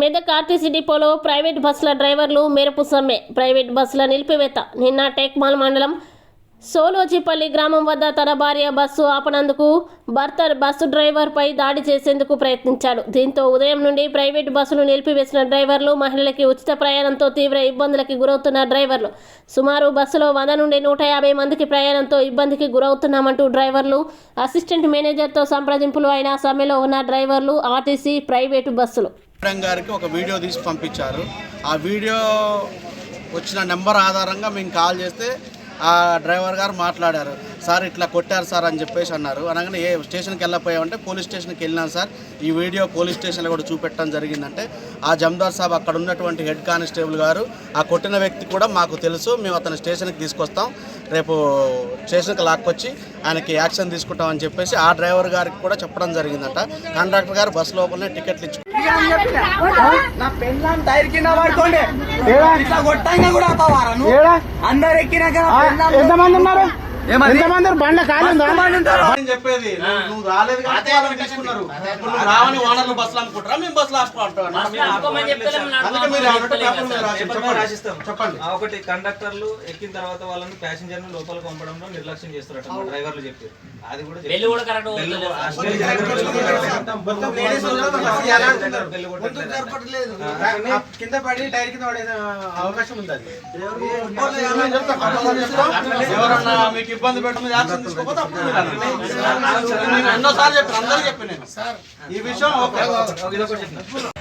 Medak RTC డిపోలో private బస్సుల డ్రైవర్లు మెరుపు సమ్మె. ప్రైవేట్ బస్సుల నిలిపివేత. నిన్న టెక్మాల్ మండలం సోలోచిపల్లి గ్రామం వద్ద తన భార్య బస్సు ఆపనందుకు భర్త బస్సు డ్రైవర్పై దాడి చేసేందుకు ప్రయత్నించాడు. దీంతో ఉదయం నుండి ప్రైవేట్ బస్సులు నిలిపివేసిన డ్రైవర్లు మహిళలకి ఉచిత ప్రయాణంతో తీవ్ర ఇబ్బందులకి గురవుతున్న డ్రైవర్లు. సుమారు బస్సులో వంద నుండి నూట యాభై మందికి ప్రయాణంతో ఇబ్బందికి గురవుతున్నామంటూ డ్రైవర్లు అసిస్టెంట్ మేనేజర్తో సంప్రదింపులు అయిన సమ్మెలో ఉన్న డ్రైవర్లు ఆర్టీసీ ప్రైవేటు బస్సులు. గారికి ఒక వీడియో తీసి పంపించారు. ఆ వీడియో వచ్చిన నెంబర్ ఆధారంగా మేము కాల్ చేస్తే ఆ డ్రైవర్ గారు మాట్లాడారు. సార్ ఇట్లా కొట్టారు సార్ అని చెప్పేసి అన్నారు. అనగానే ఏ స్టేషన్కి వెళ్ళపోయామంటే పోలీస్ స్టేషన్కి వెళ్ళినాం సార్. ఈ వీడియో పోలీస్ స్టేషన్లో కూడా చూపెట్టడం జరిగిందంటే ఆ జమ్దార్ సాబ్ అక్కడ ఉన్నటువంటి హెడ్ కానిస్టేబుల్ గారు ఆ కొట్టిన వ్యక్తి కూడా మాకు తెలుసు. మేము అతను స్టేషన్కి తీసుకొస్తాం. రేపు స్టేషన్కి లాక్కొచ్చి ఆయనకి యాక్షన్ తీసుకుంటామని చెప్పేసి ఆ డ్రైవర్ గారికి కూడా చెప్పడం జరిగిందంట. కండక్టర్ గారు బస్సు లోపలనే టికెట్లు ఇచ్చుకుంటారు నా పెళ్ళాం టైర్ కింద పడుకోండి ఇట్లా కొట్టంగా కూడా నువ్వు? అందరు ఎక్కినాక ఎంతమంది ఉన్నారు? ఎంతమంది? బండ్ల ఖాళీ చెప్పేది నువ్వు- రాలేదు తీసుకున్నారు. నువ్వు రావని ఓనర్లు బస్సులు అనుకుంటారా? మేము బస్సులు చెప్పండి. రాసిస్తాం. చెప్పండి. ఆ ఒకటి కండక్టర్లు ఎక్కిన తర్వాత వాళ్ళని ప్యాసింజర్ను లోపల పంపడంలో నిర్లక్ష్యం చేస్తారట మా డ్రైవర్లు చెప్పారు. అది కూడా కింద పడి టైర్ కింద పడే అవకాశం ఉంది. ఎవరన్నా మీకు ఇబ్బంది పెట్టడం యాక్షన్ తీసుకోకపోతే అప్పుడు ఎన్నోసార్లు చెప్పాను అందరూ చెప్పాను నేను. ఈ విషయం ఓకే